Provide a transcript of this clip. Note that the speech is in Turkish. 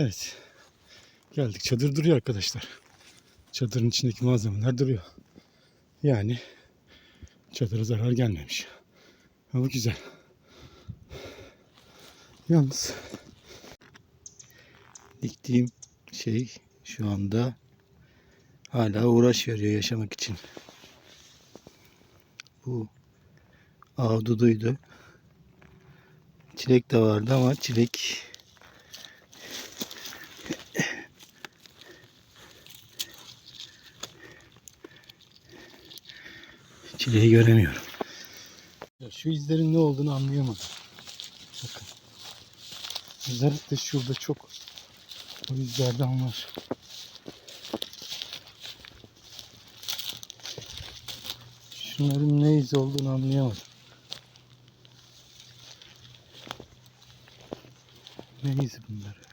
Evet. Geldik. Çadır duruyor arkadaşlar. Çadırın içindeki malzemeler duruyor. Yani çadıra zarar gelmemiş. Hava güzel. Yalnız diktiğim şey şu anda hala uğraş veriyor yaşamak için. Bu avduduydu. Çilek de vardı ama çilek çileği göremiyorum. Ya şu izlerin ne olduğunu anlayamadım. Bakın. Özellikle şurada çok o izlerden var. Şunların ne iz olduğunu anlayamadım. Ne izi bunlar?